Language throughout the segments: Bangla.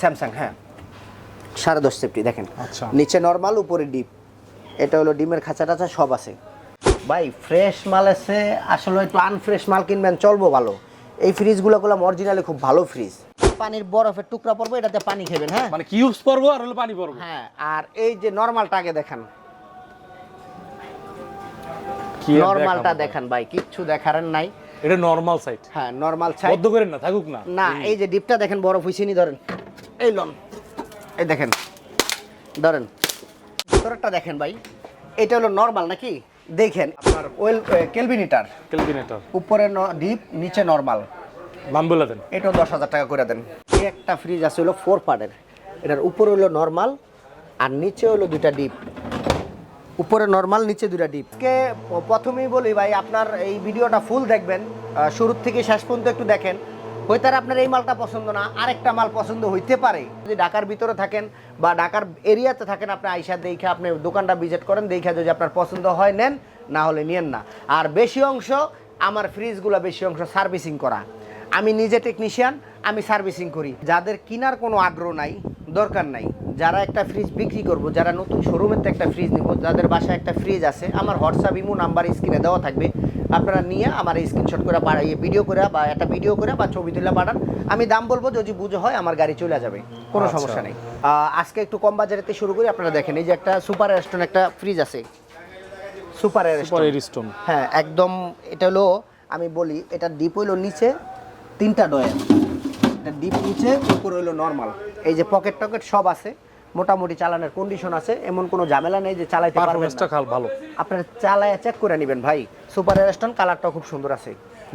স্যামসাং হ্যাঁ। সাড়ে দশ সেফটি দেখেন। আচ্ছা। নিচে নর্মাল উপরে ডিপ এটা হলো ডিমের খাঁচা টাচা সব আছে। ভাই ফ্রেশ মাল আছে আসলে একটু আনফ্রেশ মাল কিনবেন চলবো ভালো। এই ফ্রিজগুলো করলাম অরিজিনালি খুব ভালো ফ্রিজ পানির বরফের টুকরা পড়ব এটাতে পানি খেবেন হ্যাঁ। মানে কিউবস পরবো আর হলো পানি পরবো হ্যাঁ আর এই যে নর্মালটা আগে দেখান। নর্মালটা? দেখান ভাই কিচ্ছু দেখার নাই। এটা নরমাল সাইট হ্যাঁ নর্মাল ছাই বদ্ধ করেন না থাকুক না। না এই যে ডিপটা দেখেন বরফ হইছে নি ধরেন। এই লন। এই দেখেন ধরেন ভিতরটা দেখেন ভাই এটা হলো নর্মাল নাকি? দেখেন আপনার ওয়েল কেলভিনিটার ক্যালকুলেটর উপরে ডিপ নিচে নর্মাল নাম বলে দেন। এটাও দশ হাজার টাকা করে দেন। এই একটা ফ্রিজ আছে হলো ফোর পার্টের এটার উপরে হলো নর্মাল আর নিচে হলো দুইটা ডিপ উপরে নর্মাল নিচে দুইটা ডিপ কে প্রথমেই বলি ভাই আপনার এই ভিডিওটা ফুল দেখবেন। শুরুর থেকে শেষ পর্যন্ত একটু দেখেন। হয়তো আপনার এই মালটা পছন্দ না, আরেকটা মাল পছন্দ হইতে পারে। যদি ঢাকার ভিতরে থাকেন বা ঢাকার এরিয়াতে থাকেন, আপনি আইসা দেখে আপনি দোকানটা ভিজিট করেন, দেখে যদি আপনার পছন্দ হয়, নেন, না হলে নিয়েন না। আর বেশি অংশ, আমার ফ্রিজগুলো বেশি অংশ সার্ভিসিং করা। আমি নিজে টেকনিশিয়ান আমি সার্ভিসিং করি। যাদের কেনার কোনো আগ্রহ নাই দরকার নাই যারা একটা ফ্রিজ বিক্রি করব যারা নতুন শোরুমের একটা ফ্রিজ নিব যাদের বাসায় একটা ফ্রিজ আছে আমার হোয়াটসঅ্যাপ ইমো নাম্বার স্ক্রিনে দেওয়া থাকবে। আপনারা নিয়ে আমার স্ক্রিনশট করে পাঠিয়ে ভিডিও করে বা একটা ভিডিও করে বা ছবি তুলে পাঠান। আমি দাম বলব যদি বুঝে হয় আমার গাড়ি চলে যাবে। কোনো আচ্ছা। সমস্যা নেই। আজকে একটু কম বাজারেতে শুরু করি আপনারা দেখেন এই যে একটা সুপার রেস্টুরেন্ট একটা ফ্রিজ আছে। সুপার সুপার হ্যাঁ একদম এটা হলো আমি বলি এটা ডিপ হইল নিচে তিনটা ডয়ের এটা ডিপ নিচে উপর হইল নর্মাল এই যে পকেট টকেট সব আছে মোটামুটি চালানোর কন্ডিশন আছে এমন কোনো ঝামেলা নেই যে চালাইতে পারবেন না। খাল ভালো। আপনার চালায় চেক করে নেবেন ভাই। সুপার রেস্টন কালারটা খুব সুন্দর আছে।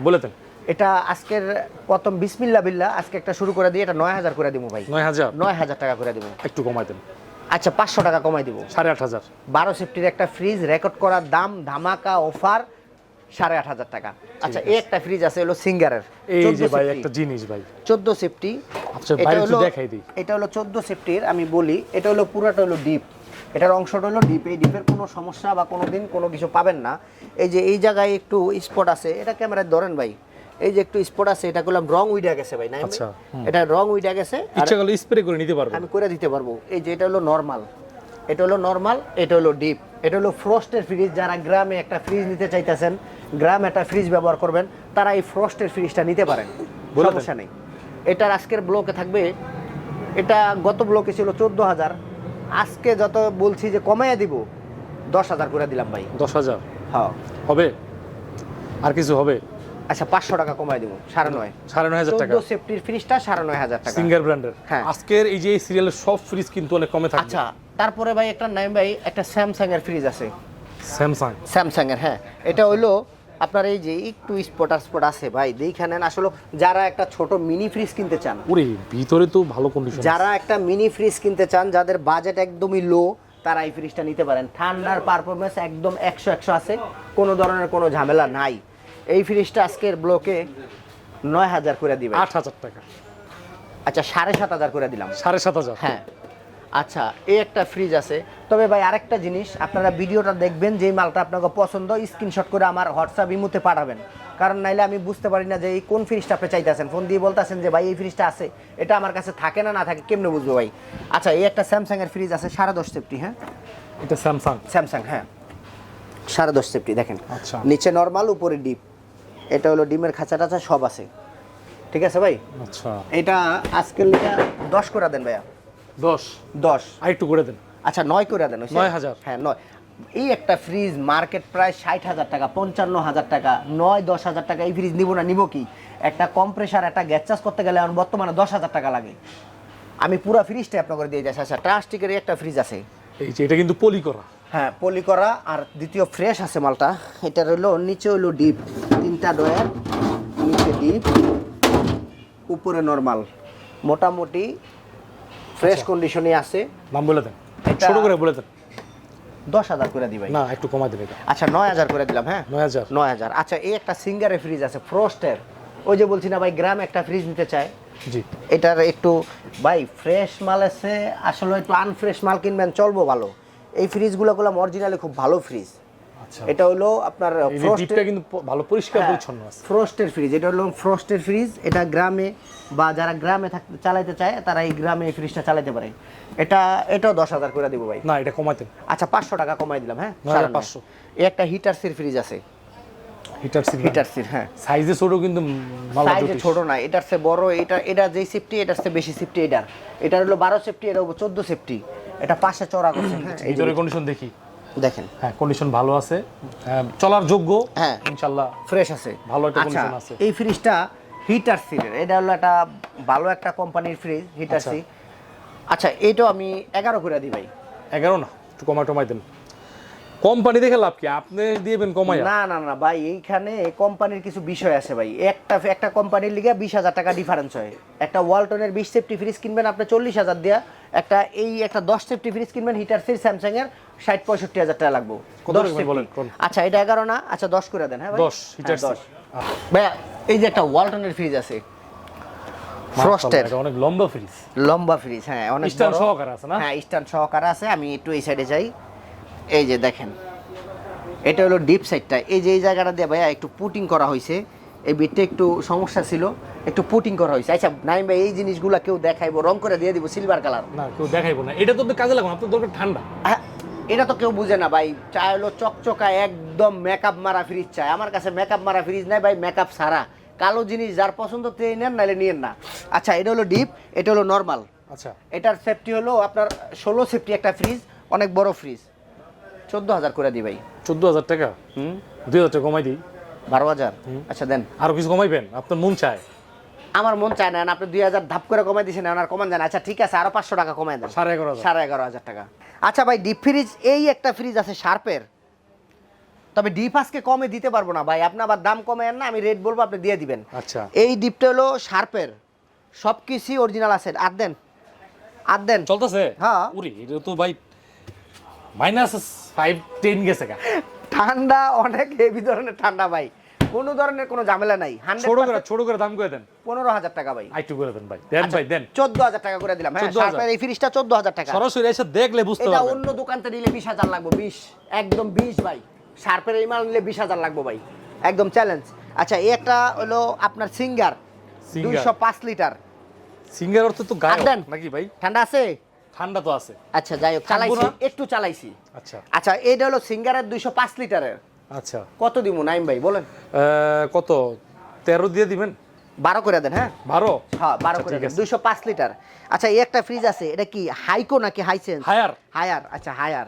বলে দেন। এটা আজকের প্রথম বিসমিল্লা বিল্লা আজকে একটা শুরু করে দিয়ে এটা নয় হাজার করে দিব ভাই। নয় হাজার? নয় হাজার টাকা করে দিব। একটু কমাই দেন। আচ্ছা পাঁচশো টাকা কমাই দিব। সাড়ে আট হাজার। বারো সেফটির একটা ফ্রিজ রেকর্ড করার দাম ধামাকা অফার সাড়ে আট হাজার টাকা। আচ্ছা এই একটা ফ্রিজ আছে হলো সিঙ্গারের এই যে ভাই একটা জিনিস ভাই। চোদ্দ সেফটি আচ্ছা, বাইরে দেখাই দিই। এটা হলো চোদ্দ সেফটির আমি বলি এটা হলো পুরোটা হলো ডিপ এটার অংশটা হলো ডিপ এই ডিপের কোনো সমস্যা বা কোনো দিন কোনো কিছু পাবেন না। এই যে এই জায়গায় একটু স্পট আছে এটা ক্যামেরায় ধরেন ভাই। এই যে একটু স্পট আছে এটা করলাম রং উইডা গেছে ভাই না আচ্ছা, এটা রং উইডা গেছে ইচ্ছা করলে স্প্রে করে নিতে পারবেন। আমি করে দিতে পারব। এই যে এটা হলো নর্মাল এটা হলো নর্মাল এটা হলো ডিপ এটা হলো ফ্রস্টের ফ্রিজ যারা গ্রামে একটা ফ্রিজ নিতে চাইতেছেন গ্রামে একটা ফ্রিজ ব্যবহার করবেন তারা এই ফ্রস্টের ফ্রিজটা নিতে পারেন। সমস্যা নেই। এটার আজকের ব্লকে থাকবে এটা গত ব্লকে ছিল চোদ্দ হাজার। আজকে যত বলছি যে কমাইয়া দিব দশ হাজার করে দিলাম ভাই। দশ হাজার? হ্যাঁ। হবে? আর কিছু হবে? আচ্ছা পাঁচশো টাকা কমাই দিব সাড়ে নয়। সাড়ে নয় হাজার টাকা। সেফটির ফ্রিজটা সাড়ে নয় হাজার টাকা। সিঙ্গার ব্র্যান্ডের হ্যাঁ। আজকের এই যে সিরিয়ালের সব ফ্রিজ কিন্তু অনেক কমে থাকবে। আচ্ছা তারপরে ভাই একটা নাম ভাই একটা স্যামসাং এর ফ্রিজ আছে। স্যামসাং স্যামসাং এর হ্যাঁ। এটা হলো আপনার এই যে একটু স্পট স্পট আছে ভাই দেখেন আসলে যারা একটা ছোট মিনি ফ্রিজ কিনতে চান। ওরে ভিতরে তো ভালো কন্ডিশন যারা একটা মিনি ফ্রিজ কিনতে চান যাদের বাজেট একদমই লো তারা এই ফ্রিজটা নিতে পারেন। ঠান্ডার পারফরমেন্স একদম একশো একশো আছে কোনো ধরনের কোনো ঝামেলা নাই। এই ফ্রিজটা আজকের ব্লকে নয় হাজার করে দিবে আট হাজার টাকা। আচ্ছা সাড়ে সাত হাজার করে দিলাম। সাড়ে সাত হাজার। হ্যাঁ। আচ্ছা এই একটা ফ্রিজ আছে। তবে ভাই আরেকটা জিনিস আপনারা ভিডিওটা দেখবেন যেই মালটা আপনাকে পছন্দ স্ক্রিনশট করে আমার হোয়াটসঅ্যাপ ইমুতে পাঠাবেন। কারণ নাইলে আমি বুঝতে পারি না যে এই কোন ফ্রিজটা আপনি চাইতেছেন। ফোন দিয়ে বলতেছেন যে ভাই এই ফ্রিজটা আছে। এটা আমার কাছে থাকে না না থাকে কেমনে বুঝব ভাই? আচ্ছা এই একটা স্যামসাং এর ফ্রিজ আছে সাড়ে দশ সেফটি হ্যাঁ? এটা স্যামসাং স্যামসাং হ্যাঁ। সাড়ে দশ সেফটি দেখেন। আচ্ছা। নিচে নর্মাল উপরে ডিপ এটা হলো ডিমের খাঁচা টাচা সব আছে। ঠিক আছে ভাই? আচ্ছা। এটা আজকের দশ করে দেন ভাইয়া। দশ। দশ। আর একটু করে দেন। আচ্ছা নয় করে দেন? নয় হাজার। হ্যাঁ নয়। এই একটা ফ্রিজ মার্কেট প্রায় ষাট হাজার টাকা পঞ্চান্ন হাজার টাকা নয় দশ হাজার টাকা এই ফ্রিজ নিব না নিব কি? একটা কম্প্রেসার একটা গ্যাস চার্জ করতে গেলে এখন বর্তমানে দশ হাজার টাকা লাগে। আমি পুরো ফ্রিজটা আপনাকে দিয়ে যাচ্ছি। আচ্ছা ট্রাস্টিকের একটা ফ্রিজ আছে। এই যে এটা কিন্তু পলি করা। হ্যাঁ পলি করা আর দ্বিতীয় ফ্রেশ আছে মালটা। এটা হলো নিচে হলো ডিপ তিনটা ডয়ার নিচে ডিপ উপরে নর্মাল মোটামুটি ফ্রেশ কন্ডিশনে আছে। নাম বলে দেন। ছোট করে বলে দেন। দশ হাজার করে দিবেন না একটু দেন এটা। আচ্ছা নয় হাজার করে দিলাম হ্যাঁ? নয় হাজার। নয় হাজার। আচ্ছা এই একটা সিঙ্গারের ফ্রিজ আছে ফ্রস্টের ওই যে বলছি না ভাই গ্রাম একটা ফ্রিজ নিতে চায়। জি। এটার একটু ভাই ফ্রেশ মাল আছে আসলে একটু আনফ্রেশ মাল কিনবেন চলবো ভালো। এই ফ্রিজগুলো করলাম অরিজিনালি খুব ভালো ফ্রিজ আচ্ছা। এটা হলো আপনার যে ডিপটা কিন্তু ভালো পরিষ্কার হ্যাঁ। পরিচ্ছন্ন আছে। ফ্রস্টের ফ্রিজ এটা হলো ফ্রস্টের ফ্রিজ এটা গ্রামে বা যারা গ্রামে থাকতে চায় তারা এই গ্রামে এই ফ্রিজটা চালাতে পারে। এটা এটাও দশ হাজার করে দিব ভাই। না এটা আচ্ছা পাঁচশো টাকা কমাই দিলাম হ্যাঁ। 500 এই একটা হিটার সির ফ্রিজ আছে। হ্যাঁ। সাইজে ছোট কিন্তু সাইজে ছোট না এটার চেয়ে বড় এটা এটা সেফটি এটার চেয়ে বেশি সেফটি এটার। এটার হলো বারো সেফটি এটা চোদ্দ সেফটি এটা পাশে চড়া করছে এই ভিতরে কন্ডিশন দেখি। দেখেন হ্যাঁ কন্ডিশন ভালো আছে হ্যাঁ, চলার যোগ্য হ্যাঁ। ইনশাল্লাহ ফ্রেশ আছে ভালো একটা কন্ডিশন আছে। এই ফ্রিজটা হিটার সিলের এটা হলো একটা ভালো একটা কোম্পানির ফ্রিজ হিটার আচ্ছা। সি আচ্ছা এইটাও আমি এগারো করে দিই ভাই এগারো না একটু কমা টমাই দেন কোম্পানি দেখে লাভ কি? আপনি দিবেন কমাই না না না ভাই এইখানে কোম্পানির কিছু বিষয় আছে ভাই। একটা একটা কোম্পানির লিগে বিশ হাজার টাকা ডিফারেন্স হয়। একটা ওয়ালটনের বিশ সেফটি ফ্রিজ কিনবেন আপনি চল্লিশ হাজার দিয়া একটা এই একটা দশ সেফটি ফ্রিজ কিনবেন হিটার ফ্রিজ স্যামসাং এর ষাট পঁয়ষট্টি হাজার টাকা লাগবে। দশ বলেন, আচ্ছা এটা এগারো না? আচ্ছা দশ করে দেন হ্যাঁ ভাই? দশ হিটার হ্যাঁ, দশ। ভাইয়া এই যে একটা ওয়ালটনের ফ্রিজ আছে ফ্রস্টের অনেক লম্বা ফ্রিজ লম্বা ফ্রিজ হ্যাঁ অনেক Stand সহকারে আছে না? হ্যাঁ স্ট্যান্ড সহকারে আছে আমি একটু এই সাইডে যাই। এই যে দেখেন এটা হলো ডিপ সাইডটা এই যে এই জায়গাটা দিয়ে ভাইয়া একটু পুটিং করা হয়েছে এই বিটটা একটু সমস্যা ছিল একটু পুটিং করা হয়েছে। আচ্ছা নাইম ভাই এই জিনিসগুলো কেউ দেখাইবো রং করে দিয়ে দিব সিলভার কালার না কেউ দেখাইবো না। এটা তো কাজে লাগবে আপনার দরকার ঠান্ডা। এটা তো কেউ বুঝে না ভাই। চায় হলো চকচকা একদম মেকআপ মারা ফ্রিজ চায় আমার কাছে মেকআপ মারা ফ্রিজ নাই ভাই মেকআপ সারা কালো জিনিস যার পছন্দ তিনি নেন নাহলে নিয়েন না। আচ্ছা এটা হলো ডিপ এটা হলো নর্মাল আচ্ছা। এটার সেফটি হলো আপনার ষোলো সেফটি একটা ফ্রিজ অনেক বড় ফ্রিজ চোদ্দ হাজার করে দিই ভাই। চোদ্দ হাজার টাকা? হুম। দুই হাজার টাকা কমাই দিই। বারো হাজার? আচ্ছা দেন। আরও কিছু কমাইবেন? আপনার মন চায়। আমার মন চায় না আপনি দুই হাজার ধাপ করে কমাই দিয়েছেন আর কমান যান আচ্ছা ঠিক আছে আরও পাঁচশো টাকা কমাই দেন। সাড়ে এগারো সাড়ে এগারো হাজার টাকা। আচ্ছা ভাই ডিপ ফ্রিজ এই একটা ফ্রিজ আছে শার্পের তবে ডিপ আজকে কমে দিতে পারব না ভাই আপনি আবার দাম কমে না আমি রেট বলব আপনি দিয়ে দিবেন। আচ্ছা। এই ডিপটা হলো শার্পের সব কিছুই অরিজিনাল আছে। আর দেন আর দেন। চলতেছে? হ্যাঁ। উরি এটা তো ভাই মাইনাস ফাইভ টেন গেছে গা। ঠান্ডা অনেক হেভি ধরনের ঠান্ডা ভাই। কোনো ধরনের কোনো ঝামেলা নাই। ছোট করে ছোট করে দাম করে দেন। পনেরো হাজার টাকা ভাই। আইটু করে দেন ভাই। দেন ভাই দেন। চোদ্দ হাজার টাকা করে দিলাম। হ্যাঁ শার্পের এই ফ্রিজটা চোদ্দ হাজার টাকা। সরাসরি এসে দেখলে বুঝতে এটা অন্য দোকানতে নিলে বিশ হাজার লাগবে বিশ। একদম বিশ ভাই। শার্পের এই মাল নিলে বিশ হাজার লাগবে ভাই। একদম চ্যালেঞ্জ আচ্ছা একটা হলো আপনার সিঙ্গার। দুইশো পাঁচ লিটার। সিঙ্গার অর্থ তো গায়ে নাকি ভাই? ঠান্ডা আছে? ঠান্ডা তো আছে। আচ্ছা যাই হোক চালাইছি একটু চালাইছি। আচ্ছা। আচ্ছা এইটা হলো সিঙ্গারের দুইশো পাঁচ লিটারের। আচ্ছা। কত দিব নাইম ভাই বলেন। কত? তেরো দিয়ে দিবেন? বারো করে দেন হ্যাঁ? বারো? হ্যাঁ বারো আচ্ছা, করে দেন। দুইশো পাঁচ লিটার। আচ্ছা এই একটা ফ্রিজ আছে এটা কি হাইকো নাকি হাইসেন্স? হায়ার। হায়ার আচ্ছা হায়ার।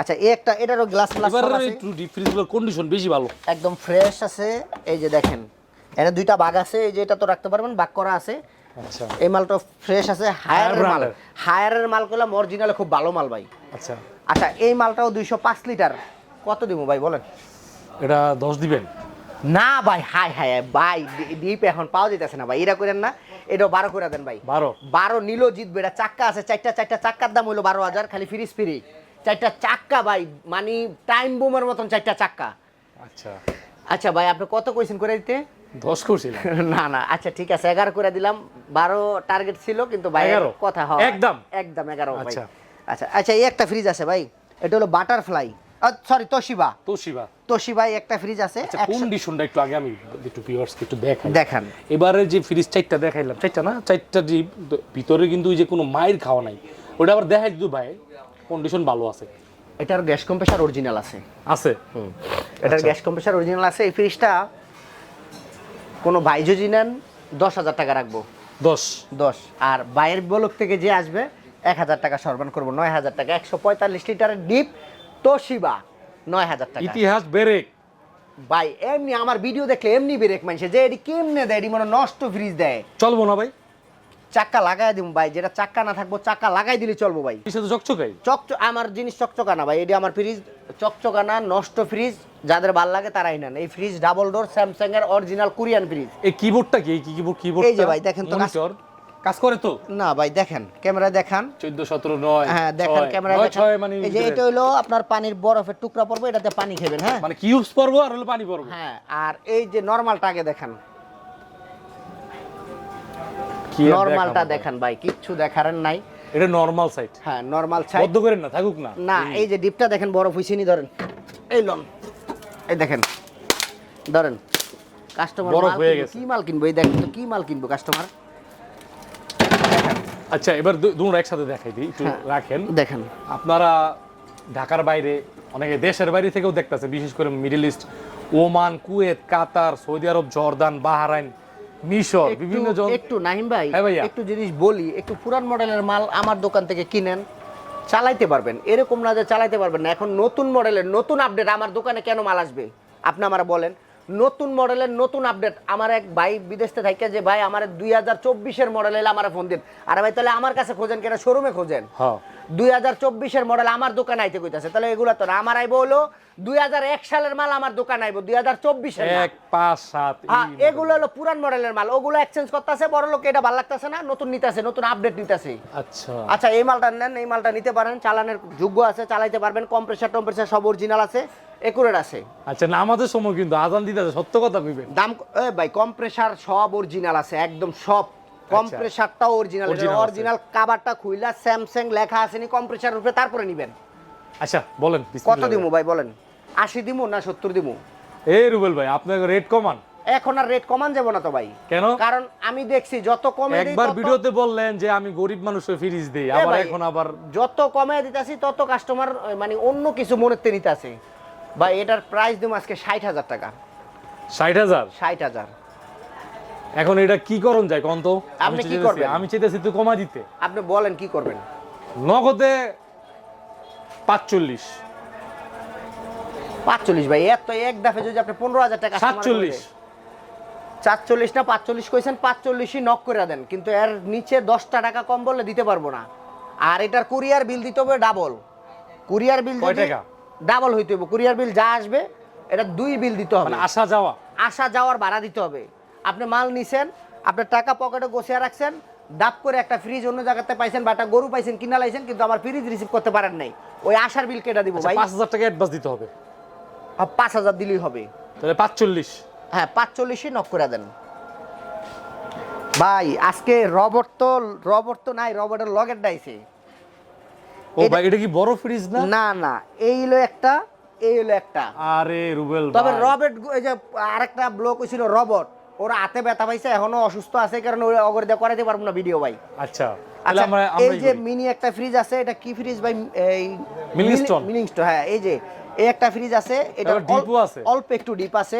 আচ্ছা এই একটা এটারও গ্লাস গ্লাস আছে? একটু ডিপ ফ্রিজগুলোর কন্ডিশন বেশি ভালো। একদম ফ্রেশ আছে এই যে দেখেন। এখানে দুইটা বাগ আছে এই যে এটা তো রাখতে পারবেন বাগ করা আছে। আচ্ছা। এই মালটা ফ্রেশ আছে হায়ারের মাল। হায়ারের মাল করলাম অরিজিনালে খুব ভালো মাল ভাই। আচ্ছা। আচ্ছা এই মালটাও দুইশো পাঁচ লিটার। কত দিব ভাই বলেন? এটা দশ দিবেন। না ভাই হাই হাই ভাই ডিপ এখন পাওয়া যেতেছে না ভাই। এটা করেন না এটা বারো করে দেন ভাই। বারো। বারো নিলো জিতবে এটা চাক্কা আছে চারটা চারটা চাক্কার দাম হলো বারো হাজার খালি ফ্রিজ ফ্রি চারটা চাক্কা ভাই মানে টাইম বোমের মতন চারটা চাক্কা। আচ্ছা। আচ্ছা ভাই আপনি কত কইছেন করে দিতে? দশ করছিলাম না না আচ্ছা ঠিক আছে এগারো করে দিলাম। বারো টার্গেট ছিল কিন্তু 11? কথা হয়। একদম? একদম এগারো আচ্ছা। আচ্ছা আচ্ছা এই একটা ফ্রিজ আছে ভাই। এটা হলো butterfly sorry Toshiba Toshiba Toshiba একটা ফ্রিজ আছে। আচ্ছা কন্ডিশনটা একটু আগে আমি একটু ভিউয়ার্সকে একটু দেখাই। দেখান। এবারে যে ফ্রিজ চারটা দেখাইলাম চারটা না? চারটা যে ভিতরে কিন্তু ওই যে কোনো মায়ের খাওয়া নাই। ওটা আবার দেখাই দিত ভাই কন্ডিশন ভালো আছে। এটার গ্যাস কম্প্রেসার অরিজিনাল আছে। আছে? এটার আচ্ছা। গ্যাস কম্প্রেসার অরিজিনাল আছে। এই ফ্রিজটা কোনো ভাই যদি নেন দশ হাজার টাকা রাখব। দশ? দশ। আর বাইয়ের বলক থেকে যে আসবে এক হাজার টাকা সরবান করব। নয় হাজার টাকা একশো পঁয়তাল্লিশ লিটারের ডিপ তোশিবা নয় হাজার টাকা। ইতিহাস বেরেক। ভাই এমনি আমার ভিডিও দেখলে এমনি ব্রেক মানছে যে এটি কেমনে দেয় এটি মনে নষ্ট ফ্রিজ দেয়। চলবো না ভাই। চাক্কা লাগাই দিব ভাই যেটা চাকা না থাকব চাকা লাগাই দিলে চলবো ভাই। চকচকাই? চকচক আমার জিনিস চকচকা না ভাই এটি আমার ফ্রিজ চকচকা না নষ্ট ফ্রিজ যাদের ভালো লাগে তারাই নেন। এই ফ্রিজ ডাবল ডোর স্যামসাং এর অরিজিনাল কোরিয়ান ফ্রিজ এই কিবোর্ডটা কি? এই কিবোর্ড কিবোর্ড এই যে ভাই, দেখেন তো কাজ- মনিটর কাজ করে তো? না ভাই দেখেন ক্যামেরা দেখান। চোদ্দ সতেরো নয় হ্যাঁ দেখেন ক্যামেরা দেখেন। মানে এই যে এটা হলো আপনার পানির বরফের টুকরা পড়বে এটাতে পানি খাবেন হ্যাঁ? মানে কিউবস পড়ব আর হলো পানি পড়ব। হ্যাঁ আর এই যে নরমালটা আগে দেখান। নরমালটা? দেখান ভাই কিচ্ছু দেখার নাই। এটা নরমাল সাইট হ্যাঁ নরমাল ছাই বদ্ধ করেন না থাকুক না। না এই যে ডিপটা দেখেন বরফ হইছে নি ধরেন। এই লন এই দেখেন ধরেন। কাস্টমার বরফ হয়ে গেছে। কি মাল কিনবো এই দেখেন তো কি মাল কিনবো কাস্টমার আচ্ছা এবার দুটো একসাথে দেখাই দিই একটু হ্যাঁ। রাখেন। দেখেন। আপনারা ঢাকার বাইরে অনেকে দেশের বাইরে থেকেও দেখতেছে বিশেষ করে Middle East Oman Kuwait Qatar Saudi Arab Jordan Bahrain মিশর বিভিন্ন জন একটু নাহিম ভাই হ্যাঁ একটু জিনিস বলি একটু পুরান মডেলের মাল আমার দোকান থেকে কিনেন চালাইতে পারবেন। এরকম না যে চালাইতে পারবেন না। এখন নতুন মডেলের নতুন আপডেট আমার দোকানে কেন মাল আসবে? আপনি আমার বলেন। নতুন মডেলের নতুন আপডেট আমার এক ভাই বিদেশে থাকে যে ভাই আমার দুই হাজার চব্বিশের মডেল এলে আমার ফোন দিন। আরে ভাই তাহলে আমার কাছে খোঁজেন কেন? শোরুমে খোঁজেন। হ্যাঁ। দুই হাজার চব্বিশের মডেল আমার দোকানে আইতে কইতাছে। তাহলে এগুলো তো না। আমার আইবো হলো দুই হাজার এক সালের মাল আমার দোকানে আইবো দুই হাজার চব্বিশের এক পাঁচ সাত হ্যাঁ। এগুলো হলো পুরান মডেলের মাল ওগুলো এক্সচেঞ্জ করতেছে বড় লোক এটা ভালো লাগতেছে না নতুন নিতেছে নতুন আপডেট নিতেছে। আচ্ছা। আচ্ছা এই মালটা নেন এই মালটা নিতে পারেন চালানের যোগ্য আছে চালাইতে পারবেন কম্প্রেসার টম্প্রেসার সব অরিজিনাল আছে একুরেট আছে। আচ্ছা না আমাদের সময় কিন্তু আজান দিতে সত্য কথা কইবেন। দাম এ ভাই কম্প্রেসার সব অরিজিনাল আছে একদম সব। কম্প্রেসারটাও অরিজিনাল অরিজিনাল কাভারটা খুইলা স্যামসাং লেখা আছে নি কম্প্রেসার উপরে তারপরে নিবেন। আচ্ছা বলেন কত। দিমু ভাই বলেন? আশি দিমু না সত্তর দিব এই রুবেল ভাই আপনার রেট কমান। এখন আর রেট কমান যাব না তো ভাই। কেন? কারণ আমি দেখছি যত কমে একবার ভিডিওতে বললেন যে আমি গরিব মানুষের ফিরিজ দেই আবার এখন আবার যত কমে দিতেছি তত কাস্টমার মানে অন্য কিছু মনে নিতে আছে বা এটার প্রাইস দিম আজকে ষাট হাজার টাকা। ষাট হাজার? ষাট হাজার। এখন এটা কি করণ যায় কন্ত আপনি কি করবেন? আমি চাইতেছি তো কমা দিতে। আপনি বলেন কি করবেন? নগদে পাঁচচল্লিশ। পাঁচচল্লিশ ভাই এত এক দাফে যদি আপনি পনেরো হাজার টাকা সাতচল্লিশ। চারচল্লিশ না পাঁচচল্লিশ কইছেন পাঁচচল্লিশই নক করে দেন। কিন্তু এর নিচে দশটা টাকা কম বললে দিতে পারব না। আর এটার কুরিয়ার বিল দিতে হবে ডাবল কুরিয়ার বিল টাকা? ডাবল হইতে হবে কুরিয়ার বিল যা আসবে এটা দুই বিল দিতে হবে। মানে আসা যাওয়া। আসা যাওয়ার ভাড়া দিতে হবে। আপনি মাল নিছেন আপনার টাকা পকেটে গোছিয়ে রাখছেন দাপ করে একটা ফ্রিজ অন্য জায়গাতে পাইছেন বা একটা গরু পাইছেন কিনা লাইছেন কিন্তু আমার ফ্রিজ রিসিভ করতে পারেন নাই। ওই আসার বিল কেটে দিব আচ্ছা, ভাই। পাঁচ হাজার টাকা অ্যাডভান্স দিতে হবে। পাঁচ হাজার দিলেই হবে। তাহলে পাঁচচল্লিশ। হ্যাঁ পাঁচচল্লিশই নক করে দেন। ভাই আজকে রবট তো রবট তো নাই রবটের লগের ডাইছে ও ভাই এটা কি বড় ফ্রিজ না? না না এই হলো একটা এই হলো একটা। আরে রুবেল তবে রবট এই যে আরেকটা ব্লক হয়েছিল রবট ওরা হাতে ব্যথা পাইছে এখনও অসুস্থ আছে কারণ ওই অগরে দিয়ে করাইতে পারব না ভিডিও ভাই। আচ্ছা আচ্ছা এই যে মিনি একটা ফ্রিজ আছে এটা কি ফ্রিজ ভাই? এই Milliston। মিলিংস্টোন হ্যাঁ এই যে এই একটা ফ্রিজ আছে এটা। অল্প একটু ডিপ আছে।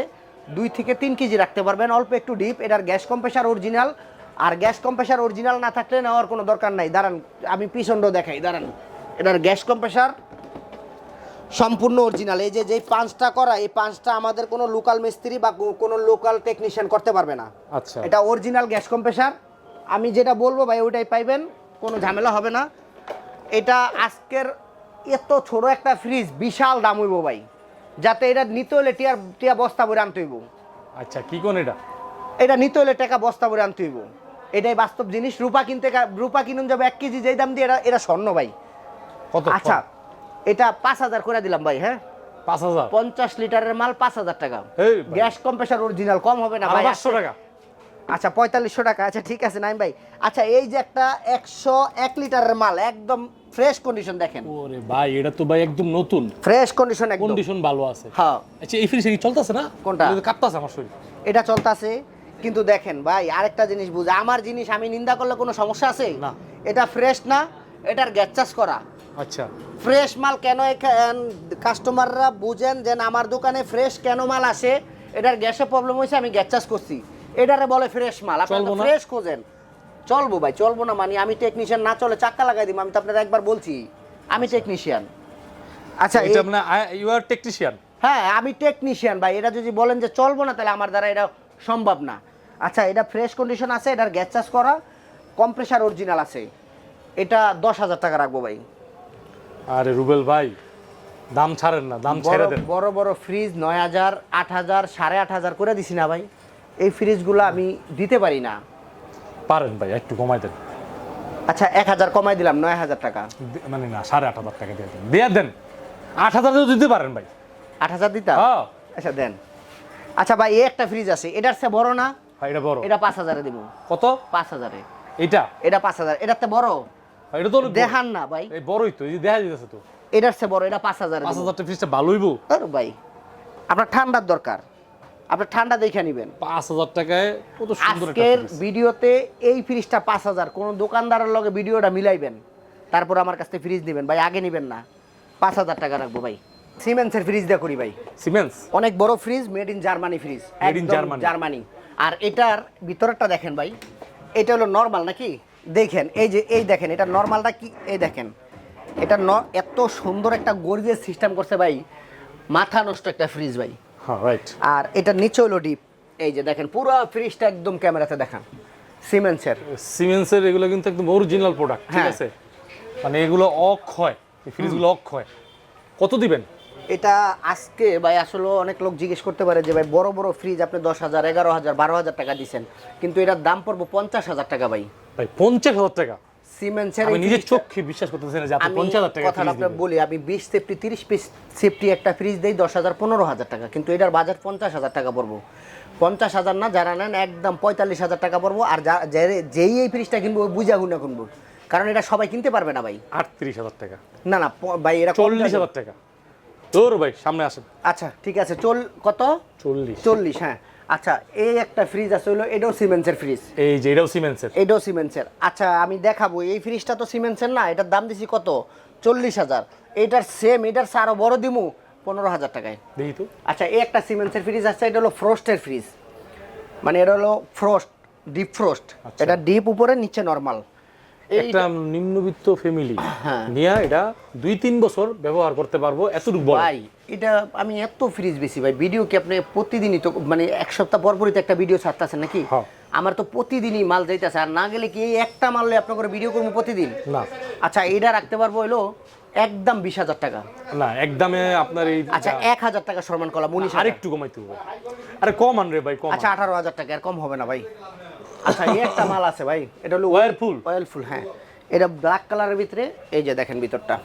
দুই থেকে তিন কেজি রাখতে পারবেন অল্প একটু ডিপ এটার গ্যাস কম্প্রেসার অরিজিনাল আর গ্যাস কম্প্রেসার অরিজিনাল না থাকলে নেওয়ার কোনো দরকার নাই। দাঁড়ান আমি পিছন্ড দেখাই দাঁড়ান। এটার গ্যাস কম্প্রেসার সম্পূর্ণ অরিজিনাল এই যে যেই পাঁচটা করা এই পাঁচটা আমাদের কোনো লোকাল মিস্ত্রি বা কোনো লোকাল টেকনিশিয়ান করতে পারবে না। আচ্ছা। এটা অরিজিনাল গ্যাস কম্প্রেসার আমি যেটা বলব ভাই ওইটাই পাইবেন কোনো ঝামেলা হবে না। এটা আজকের এত ছোট একটা ফ্রিজ বিশাল দাম হইব ভাই। যাতে এটা নিতে হলে টিয়ার টিয়া বস্তা ভরে আনতে হইব। আচ্ছা কি কোন এটা? এটা নিতে হলে টাকা বস্তা ভরে আনতে হইব। এটাই বাস্তব জিনিস। রূপা কিনতে রূপা কিনুন যাবে এক কেজি যেই দাম দিয়ে এটা এটা স্বর্ণ ভাই। কত? আচ্ছা এটা পাঁচ হাজার করে দিলাম ভাই হ্যাঁ? পাঁচ হাজার? পঞ্চাশ লিটারের মাল পাঁচ হাজার টাকা। গ্যাস কম্প্রেসার অরিজিনাল কম হবে না ভাই। পাঁচশো টাকা। আচ্ছা পঁয়তাল্লিশশো টাকা। আচ্ছা ঠিক আছে নাইম ভাই। আচ্ছা এই যে একটা একশো এক লিটারের মাল একদম ফ্রেশ কন্ডিশন দেখেন। ওরে ভাই এটা তো ভাই একদম নতুন। ফ্রেশ কন্ডিশন একদম। কন্ডিশন ভালো আছে। হ্যাঁ। আচ্ছা এই ফ্রিজ কি চলতেছে না? কোনটা? কাঁপতাছে আমার শরীর। এটা চলতেছে কিন্তু দেখেন ভাই আরেকটা জিনিস বুঝে আমার জিনিস আমি নিন্দা করলে কোনো সমস্যা আছে? না। এটা ফ্রেশ না এটার গ্যাস চাষ করা। আচ্ছা। ফ্রেশ মাল কেন কাস্টমাররা বুঝেন যে আমার দোকানে ফ্রেশ কেন মাল আসে? এটার গ্যাসের প্রবলেম হয়েছে আমি গ্যাস চাষ করছি। এটারে বলে ফ্রেশ মাল। আপনারা ফ্রেশ খোঁজেন। চলবো ভাই চলবো না মানে আমি টেকনিশিয়ান না চলে চাক্কা লাগাই দিব আমি তো আপনারা একবার বলছি। আমি টেকনিশিয়ান আচ্ছা এটা মানে ইউ আর টেকনিশিয়ান হ্যাঁ আমি টেকনিশিয়ান ভাই এটা যদি বলেন যে চলবো না তাহলে আমার দ্বারা এটা সম্ভব না। আচ্ছা এটা ফ্রেশ কন্ডিশন আছে এটার গ্যাস চাষ করা কম্প্রেসার অরিজিনাল আছে। এটা দশ হাজার টাকা রাখব ভাই। আরে রুবেল ভাই দাম ছাড়েন না দাম ছেড়ে দেন। বড় বড় ফ্রিজ নয় হাজার আট হাজার সাড়ে আট হাজার করে দিছি না ভাই। এই ফ্রিজগুলো আমি দিতে পারি না। পারেন ভাই একটু কমাই দেন। আচ্ছা এক হাজার কমাই দিলাম নয় হাজার টাকা। মানে না সাড়ে আট হাজার টাকা দিয়ে দেন। দিয়ে দেন। আট হাজার দিতে পারেন ভাই। আট হাজার দিতাম? হ্যাঁ। আচ্ছা দেন। আচ্ছা ভাই এই একটা ফ্রিজ আছে এটার চেয়ে বড় না? ভাই, এটা বড়। এটা পাঁচ হাজারে দিব। কত? পাঁচ হাজারে। এটা এটা পাঁচ হাজার। এটার চেয়ে বড়? ভাই, এটা তো দেখান না ভাই। এই বড়ই তো এই দেখা যাচ্ছে তো। এটার চেয়ে বড় এটা পাঁচ হাজারে পাঁচ দিব। হাজার টাকা ফ্রিজটা ভালোই বউ আরে ভাই আপনার ঠান্ডার দরকার। আপনার ঠান্ডা দেখে নেবেন। পাঁচ হাজার টাকায় আজকের ভিডিওতে এই ফ্রিজটা পাঁচ হাজার। কোনো দোকানদারের লগে ভিডিওটা মিলাইবেন। তারপর আমার কাছ থেকে ফ্রিজ নেবেন। ভাই আগে নেবেন না। পাঁচ হাজার টাকা রাখব ভাই। সিমেন্সের ফ্রিজ দিয়ে করি ভাই। সিমেন্স অনেক বড় fridge made in Germany fridge Made in Germany। Germany আর এটার ভিতরটা দেখেন ভাই। এটা হলো নর্মাল নাকি? দেখেন এই যে এই দেখেন এটা নর্মালটা কি? এই দেখেন। এটা ন- এত সুন্দর একটা গর্জিয়াস সিস্টেম করছে ভাই। মাথা নষ্ট একটা ফ্রিজ ভাই। আর এটা নিচে হলো ডিপ এই যে দেখেন পুরো ফ্রিজটা একদম ক্যামেরাতে দেখান। সিমেন্সের সিমেন্সের এগুলো কিন্তু একদম অরিজিনাল প্রোডাক্ট ঠিক হ্যাঁ। আছে? মানে এগুলো অক্ষয় এই ফ্রিজগুলো অক্ষয় কত দিবেন? এটা আজকে ভাই আসলে অনেক লোক জিজ্ঞেস করতে পারে যে ভাই বড় বড় ফ্রিজ আপনি দশ হাজার এগারো হাজার বারো হাজার টাকা দিচ্ছেন কিন্তু এটার দাম পড়ব পঞ্চাশ হাজার টাকা ভাই। ভাই পঞ্চাশ হাজার টাকা? সিমেন্সের আমি নিজের চোখে বিশ্বাস করতেছি না যে আপনি আমি পঞ্চাশ হাজার টাকা কথাটা আপনার বলি আমি বিশ সেফটি তিরিশ পিস সেফটি একটা ফ্রিজ দেই দশ হাজার পনেরো হাজার টাকা। কিন্তু এটার বাজার পঞ্চাশ হাজার টাকা পড়ব। পঞ্চাশ হাজার না যারা নেন একদম পঁয়তাল্লিশ হাজার টাকা পড়ব। আর যেই এই ফ্রিজটা কিনবো বুঝা গুনা কিনবো। কারণ এটা সবাই কিনতে পারবে না ভাই। আটত্রিশ হাজার টাকা। না না ভাই কম চল্লিশ হাজার টাকা। তোর ভাই সামনে আসেন। আচ্ছা ঠিক আছে চল কত? চল্লিশ। চল্লিশ হ্যাঁ। আচ্ছা এই একটা ফ্রিজ আছে হলো এডো সিমেন্সের ফ্রিজ এই যে এটাও সিমেন্সের এটাও সিমেন্সের আচ্ছা আমি দেখাবো এই ফ্রিজটা তো সিমেন্সের না এটার দাম দিছি কত? চল্লিশ হাজার। এটার সেম এটার চেয়ে আরও বড় দিমু পনেরো হাজার টাকায়। দেখি তো। আচ্ছা এই একটা সিমেন্সের ফ্রিজ আছে এটা হলো ফ্রস্টের ফ্রিজ মানে এটা হলো ফ্রস্ট ডিপ ফ্রস্ট। এটা ডিপ উপরে নিচে নর্মাল একটা নিম্নবিত্ত ফ্যামিলি। নিয়ে এটা দুই তিন বছর ব্যবহার করতে পারব এতটুকু ভাই এটা আমি এত ফ্রিজ বেশি ভাই ভিডিও কি আপনি প্রতিদিনই তো মানে এক সপ্তাহ তো একটা ভিডিও ছাড়তেছেন নাকি? হ্যাঁ। আমার তো প্রতিদিনই মাল যাইতেছে আর না গেলে কি এই একটা মারলে আপনার ভিডিও করব প্রতিদিন? না। আচ্ছা এটা রাখতে পারব হলো একদম বিশ হাজার টাকা। না একদমে আপনার এই আচ্ছা এক হাজার টাকা সম্মান করলাম উনিশ আরেকটু কমাইতে হবে। আরে কম আন রে ভাই কম আচ্ছা আঠারো হাজার টাকা আর কম হবে না ভাই। আচ্ছা এই একটা মাল আছে ভাই এটা হলো Whirlpool? ওয়েলফুল হ্যাঁ। এটা ব্ল্যাক কালারের ভিতরে এই যে দেখেন ভিতরটা।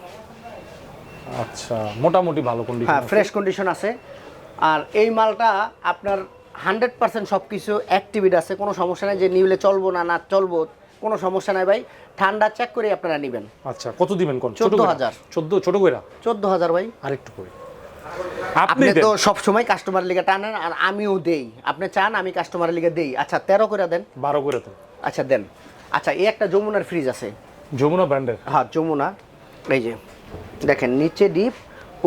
আচ্ছা মোটামুটি ভালো কন্ডিশন হ্যাঁ ফ্রেশ কন্ডিশন আছে। আর এই মালটা আপনার হান্ড্রেড পার্সেন্ট সব কিছু অ্যাক্টিভিট আছে কোনো সমস্যা নেই যে নিলে চলবো না না চলবো কোনো সমস্যা নাই ভাই। ঠান্ডা চেক করে আপনারা নেবেন। আচ্ছা কত দিবেন কোন? 14,000 চোদ্দ ছোট কইরা? চোদ্দ হাজার ভাই। আরেকটু করে আপনি তো সব সময় কাস্টমার লিগে টানেন আর আমিও দেই। আপনি চান আমি কাস্টমারের লিগে দেই। আচ্ছা তেরো করে দেন। বারো করে দেন। আচ্ছা দেন। আচ্ছা এই একটা যমুনার ফ্রিজ আছে। যমুনা ব্র্যান্ডের হ্যাঁ যমুনা। এই যে দেখেন নিচে ডিপ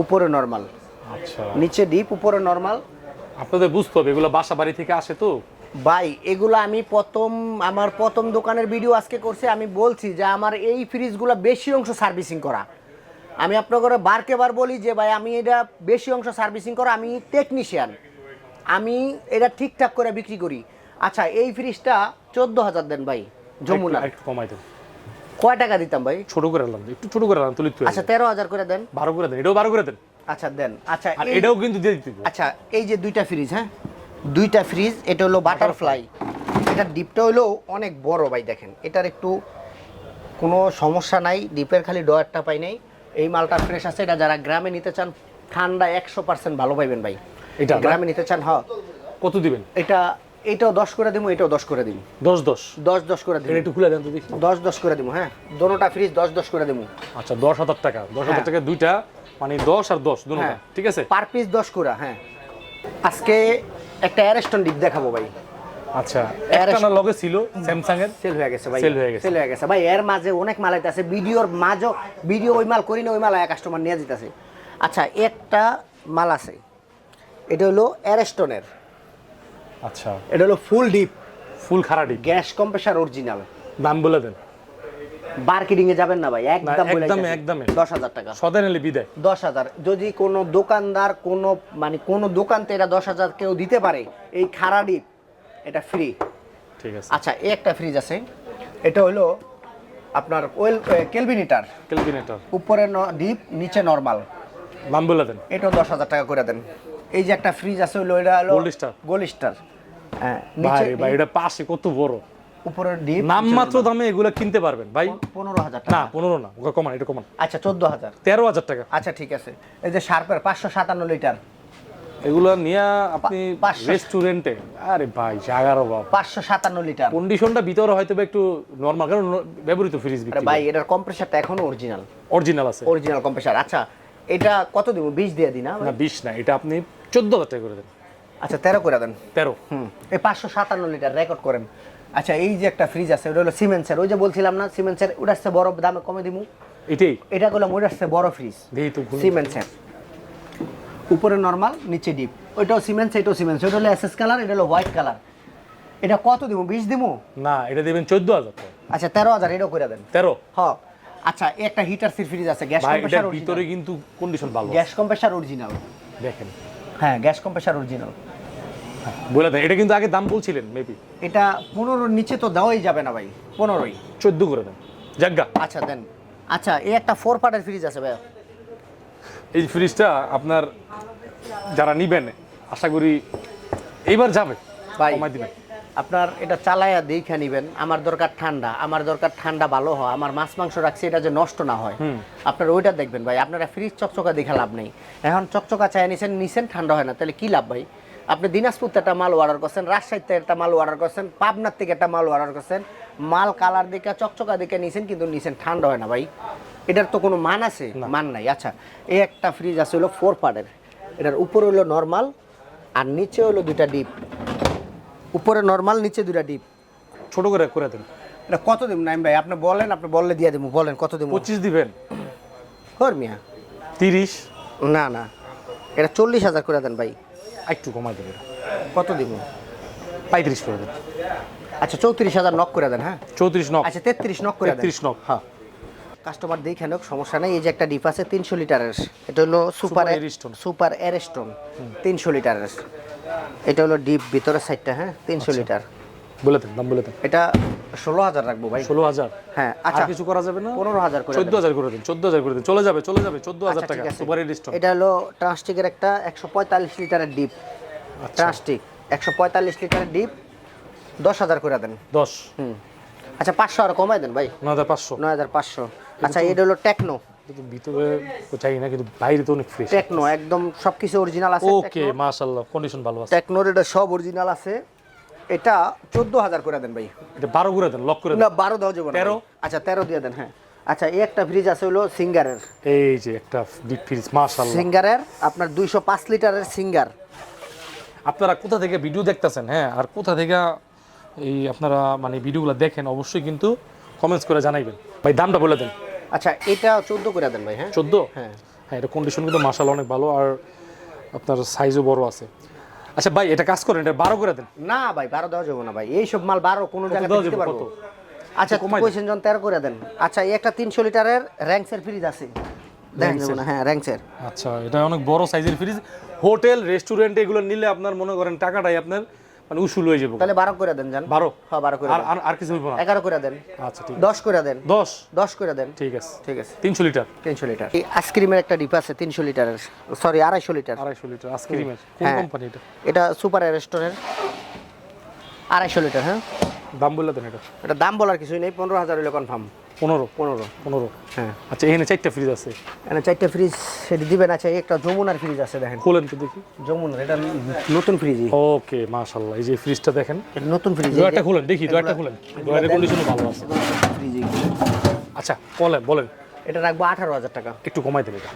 উপরে নর্মাল আচ্ছা। নিচে ডিপ উপরে নর্মাল আপনাদের বুঝতে হবে এগুলো বাসা বাড়ি থেকে আসে তো? ভাই এগুলো আমি প্রথম আমার প্রথম দোকানের ভিডিও আজকে করছি। আমি বলছি যে আমার এই ফ্রিজগুলো বেশি অংশ সার্ভিসিং করা। আমি আপনাকে বারকে বার বলি যে ভাই আমি এটা বেশি অংশ সার্ভিসিং করা আমি টেকনিশিয়ান আমি এটা ঠিকঠাক করে বিক্রি করি। আচ্ছা এই ফ্রিজটা চোদ্দ হাজার দেন ভাই যমুনা। কমাই দেন কয় টাকা দিতাম ভাই? ছোট করে আনলাম একটু ছোট করে আনলাম তুলি আচ্ছা তেরো হাজার করে দেন। বারো করে দেন এটাও বারো করে দেন। আচ্ছা দেন। আচ্ছা আর এটাও কিন্তু দিয়ে দিতে আচ্ছা এই যে দুইটা ফ্রিজ হ্যাঁ? দুইটা ফ্রিজ এটা হলো বাটারফ্লাই। এটার ডিপটা হলো অনেক বড় ভাই দেখেন। এটার একটু কোনো সমস্যা নাই ডিপের খালি ডয়ারটা পাই নাই। এই মালটা ফ্রেশ আছে এটা যারা গ্রামে নিতে চান ঠান্ডা একশো পার্সেন্ট ভালো পাইবেন ভাই। এটা গ্রামে নিতে চান হ্যাঁ। কত দিবেন? এটা এটাও দশ করে দিব এটাও দশ করে দিব দশ দশ? দশ দশ করে দিব একটু খুলে দেন তো দেখি। দশ দশ করে দিব হ্যাঁ। দোনোটা ফ্রিজ দশ দশ করে দিব আচ্ছা দশ হাজার টাকা। দশ হাজার হ্যাঁ। টাকা দুইটা মানে দশ আর দশ দুটো হ্যাঁ। ঠিক আছে? পার পিস দশ করে হ্যাঁ। আজকে একটা অ্যারেস্টন ডিপ দেখাবো ভাই। আচ্ছা এর একটা না লগে ছিল স্যামসাং এর সেল হয়ে গেছে ভাই। Sell হয়ে গেছে। সেল হয়ে গেছে। ভাই এর মাঝে অনেক মাল আছে ভিডিওর মাঝও ভিডিও ওই মাল করি না ওই মাল কাস্টমার নিয়ে যেতেছে আচ্ছা একটা মাল আছে এটা হলো অ্যারেস্টনের আচ্ছা। এটা হলো ফুল ডিপ ফুল খারাটি গ্যাস কম্প্রেসার অরিজিনাল দাম বলে দেন। মার্কেটিং এ যাবেন না ভাই একদম একদমে। একদমে। দশ হাজার টাকা। সদাই নিলে বিদায়। দশ হাজার। যদি কোনো দোকানদার কোনো মানে কোনো দোকান থেকে এটা দশ হাজার কেউ দিতে পারে এই খারা ডিপ এটা ফ্রি ঠিক আছে। আচ্ছা এই একটা ফ্রিজ আছে। এটা হলো আপনার ওয়েল কেলভিনিটার ক্যালকুলেটর উপরে ডিপ নিচে নর্মাল দাম বলে দেন। এটাও দশ হাজার টাকা করে দেন। এই যে একটা ফ্রিজ আছে হলো এটা হলো Gold Star? গোল্ড স্টার হ্যাঁ ভাই নিচে ভাই এটা পাশে কত বড়? উপরে ডিপ নাম মাত্র দামে এগুলো কিনতে পারবেন ভাই। পনেরো হাজার না টাকা পনেরো না ওকে কমান এটা কমান। আচ্ছা চোদ্দ হাজার। তেরো হাজার টাকা। আচ্ছা ঠিক আছে। এই যে শার্পের পাঁচশো সাতান্ন লিটার। এগুলো নিয়ে আপনি রেস্টুরেন্টে আরে ভাই জাগারও বাবা পাঁচশো সাতান্ন লিটার। কন্ডিশনটা ভিতরে হয়তো একটু নর্মাল কারণ ব্যবহৃত ফ্রিজ আরে ভাই এটার কম্প্রেসারটা এখনও অরিজিনাল অরিজিনাল আছে। অরিজিনাল কম্প্রেসার আচ্ছা এটা কত দিব? বিশ দিয়ে দিই না? বিশ না এটা আপনি চোদ্দ হাজার টাকা করে দেন। আচ্ছা তেরো করে দেন। তেরো। হুম এই পাঁচশো সাতান্ন লিটার রেকর্ড করেন। আচ্ছা এই যে একটা ফ্রিজ আছে ওটা হলো সিমেন্সের ওই যে বলছিলাম না সিমেন্সের ওটা আসছে বড় দামে কমে দিমু? এটাই। এটা করলাম ওটা আসছে বড় ফ্রিজ। সিমেন্সের উপরে নর্মাল নিচে ডিপ ওইটাও সিমেন্স এটাও সিমেন্স ওইটা হলো এসএস কালার এটা হলো হোয়াইট কালার এটা কত দিব? বিশ দিব? না এটা দেবেন চোদ্দ হাজার আচ্ছা তেরো হাজার এটাও করে দেন। তেরো? হ। আচ্ছা একটা হিটার সির ফ্রিজ আছে গ্যাস কম্প্রেসার ভিতরে কিন্তু কন্ডিশন ভালো গ্যাস কম্প্রেসার অরিজিনাল দেখেন। হ্যাঁ গ্যাস কম্প্রেসার অরিজিনাল বলে দেন এটা কিন্তু আগে দাম বলছিলেন মেবি এটা পনেরোর নিচে তো দেওয়াই যাবে না ভাই পনেরোই। চোদ্দ করে দেন। জাগা আচ্ছা দেন। আচ্ছা এই একটা ফোর পার্টের ফ্রিজ আছে ভাই এই ফ্রিজটা আপনার যারা নিবেন আশা করি এইবার যাবে। ভাই কমাই দিবেন। আপনার এটা চালায়া দেখে নিবেন আমার দরকার ঠান্ডা আমার দরকার ঠান্ডা ভালো হয় আমার মাছ মাংস রাখছি এটা যে নষ্ট না হয়। আপনার ওইটা দেখবেন ভাই আপনারা ফ্রিজ চকচকা দেখে লাভ নেই। এখন চকচকা চাই নিছেন নিছেন ঠান্ডা হয় না তাহলে কি লাভ ভাই? আপনি দিনাজপুর থেকে একটা মাল অর্ডার করছেন রাজশাহীতে একটা মাল অর্ডার করছেন পাবনার থেকে একটা মাল অর্ডার করছেন মাল কালার দেখে চকচকা দেখে নিছেন কিন্তু নিছেন ঠান্ডা হয় না ভাই। এটার তো কোনো মান আছে? মান নাই। আচ্ছা এই একটা ফ্রিজ আছে হলো ফোর পার্টের এটার উপরে হলো নর্মাল আর নিচে হলো দুইটা ডিপ উপরে নর্মাল নিচে দুইটা ডিপ ছোট করে করে দেন। এটা কত দিন নাইম ভাই আপনি বলেন আপনি বললে দিয়ে দেবো বলেন কত দিন পঁচিশ দিবেন। হর মিয়া। তিরিশ। না না। এটা চল্লিশ হাজার করে দেন ভাই। একটু কমাই দেবেন। কত দিব? পঁয়ত্রিশ করে দেন। আচ্ছা চৌত্রিশ হাজার নক করে দেন হ্যাঁ? চৌত্রিশ নক আচ্ছা তেত্রিশ নক করে তেত্রিশ নক হ্যাঁ। কাস্টমার দেখে নোক সমস্যা নেই। এই যে একটা ডিপ আছে তিনশো লিটারের এটা হলো সুপার। সুপার এরেস্টোন। তিনশো লিটারের। এটা হলো ডিপ ভিতরের সাইডটা হ্যাঁ? তিনশো আচ্ছা। লিটার। বলে দেন দাম বলে দেন। এটা ষোলো হাজার রাখব ভাই। ষোলো হাজার? হ্যাঁ আচ্ছা। কিছু করা যাবে না? পনেরো হাজার করে চোদ্দ হাজার করে দিন চোদ্দ হাজার করে দিন। চলে যাবে চলে যাবে চোদ্দ হাজার আচ্ছা, টাকা ঠিক সুপার এডিস্টন এটা হলো ট্রান্সটিকের একটা একশো পঁয়তাল্লিশ লিটারের ডিপ। আচ্ছা। ট্রান্সটিক একশো পঁয়তাল্লিশ লিটারের ডিপ দশ হাজার করে দেন। দশ। হুম। আচ্ছা পাঁচশো আর কমাই দেন ভাই। ন হাজার পাঁচশো। নয় হাজার পাঁচশো। আচ্ছা এটা হলো টেকনো। কিন্তু ভিতরে চাই না কিন্তু বাইরে তো অনেক ফ্রেশ টেকনো একদম সব কিছু অরিজিনাল আছে ওকে মাশাল্লাহ কন্ডিশন ভালো আছে। টেকনোর এটা সব অরিজিনাল আছে। এটা চোদ্দ হাজার করে দেন ভাই। এটা বারো করে দেন লক করে না বারো দেওয়া যাবে তেরো? আচ্ছা তেরো দিয়ে দেন হ্যাঁ। আচ্ছা এই একটা ফ্রিজ আছে হলো সিঙ্গারের। এই যে একটা ডিপ ফ্রিজ মাশাল্লাহ সিঙ্গারের আপনার দুইশো পাঁচ লিটারের সিঙ্গার। আপনারা কোথা থেকে ভিডিও দেখতেছেন হ্যাঁ? আর কোথা থেকে এই আপনারা মানে ভিডিওগুলো দেখেন অবশ্যই কিন্তু কমেন্টস করে জানাইবেন। ভাই দামটা বলে দেন। আচ্ছা এটা চোদ্দ করে দেন ভাই হ্যাঁ? চোদ্দ? হ্যাঁ। হ্যাঁ এটা কন্ডিশন কিন্তু মাসাল অনেক ভালো আর আপনার সাইজও বড় আছে। আচ্ছা ভাই এটা কাজ করেন এটা বারো করে দেন। না ভাই বারো দেওয়া যাবে না ভাই এইসব মাল বারো কোনো জায়গায় দিতে পারব? আচ্ছা দেন। জন তেরো করে দেন। আচ্ছা এই একটা তিনশো লিটারের র্যাঙ্কসের ফ্রিজ আছে। হ্যাঁ র্যাঙ্কসের আচ্ছা এটা অনেক বড় সাইজের ফ্রিজ হোটেল রেস্টুরেন্ট এগুলো নিলে আপনার মনে করেন টাকাটাই আপনার মানে উসুল হয়ে যাবে। তাহলে বারো করে দেন জান। বারো? হ্যাঁ বারো করে আর আর- কিছু হইব না। এগারো করে দেন। আচ্ছা ঠিক দশ করে দেন। দশ? দশ করে দেন। ঠিক আছে। ঠিক আছে। তিনশো লিটার? তিনশো লিটার। এই আইসক্রিমের একটা ডিপ আছে তিনশো লিটারের। সরি আড়াইশো লিটার। আড়াইশো লিটার আইসক্রিমের কোন হ্যাঁ। কোম্পানি এটা? এটা সুপার রেস্টুরেন্ট। আড়াইশো লিটার হ্যাঁ। দাম বললে দেন এটা। এটা দাম বলার কিছুই নেই পনেরো হাজার হইলে কনফার্ম পনেরো। পনেরো। পনেরো। হ্যাঁ। আচ্ছা এখানে চারটা ফ্রিজ আছে। এখানে চারটে ফ্রিজ সেটি দিবেন। আছে একটা যমুনার ফ্রিজ আছে দেখেন। খোলেন তো দেখি? যমুনার এটা নতুন ফ্রিজই ওকে মাশাল্লাহ এই যে ফ্রিজটা দেখেন। নতুন ফ্রিজ দোয়ারটা খুলেন দেখি দোয়ারটা খুলেন। দোয়ারের কন্ডিশনও ভালো আছে। ফ্রিজই আচ্ছা বলেন বলেন। এটা রাখব আঠারো হাজার টাকা। একটু কমাই দেন এটা।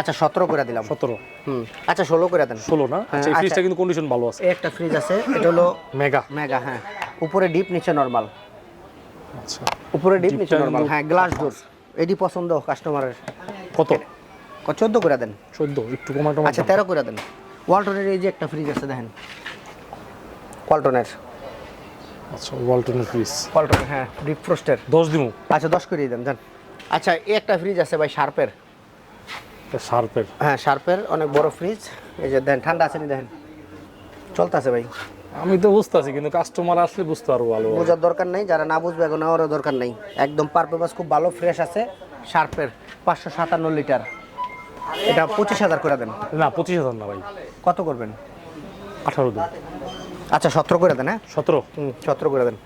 আচ্ছা সতেরো করে দিলাম। সতেরো। হুম। আচ্ছা ষোলো করে দেন। ষোলো না? আচ্ছা এই আচ্ছা। ফ্রিজটা কিন্তু কন্ডিশন ভালো আছে। একটা ফ্রিজ আছে এটা হলো মেগা। মেগা হ্যাঁ। উপরে ডিপ নিচে নর্মাল আচ্ছা। উপরে ডিপ নিচে নর্মাল হ্যাঁ গ্লাস ডোর এডি পছন্দ কাস্টমারের কত? চোদ্দ করে দেন। চোদ্দ একটু কমাই টমাই আচ্ছা তেরো করে দেন। ওয়ালটনের এই যে একটা ফ্রিজ আছে দেখেন। ওয়ালটনের আচ্ছা ওয়ালটনের ফ্রিজ ওয়ালটন হ্যাঁ ডিপ ফ্রোস্টের দশ দিমু। আচ্ছা দশ করে দেন যান। আচ্ছা এই একটা ফ্রিজ আছে ভাই শার্পের এটা শার্পের হ্যাঁ শার্পের অনেক বড় ফ্রিজ এই যে দেন ঠান্ডা আছে নি দেখেন। চলতেছে ভাই। আমি তো বুঝতে আছি কিন্তু কাস্টমার আসলে বুঝতে পারব ভালো বোঝার দরকার নাই যারা না বুঝবে এখন ওরও দরকার নাই। একদম পারপেপাস খুব ভালো ফ্রেশ আছে শার্পের পাঁচশো সাতান্ন লিটার। এটা পঁচিশ হাজার করে দেন। না পঁচিশ হাজার না ভাই। কত করবেন? আঠারো দিন আচ্ছা সতেরো করে দেন হ্যাঁ? সতেরো। হুম সতেরো করে দেন।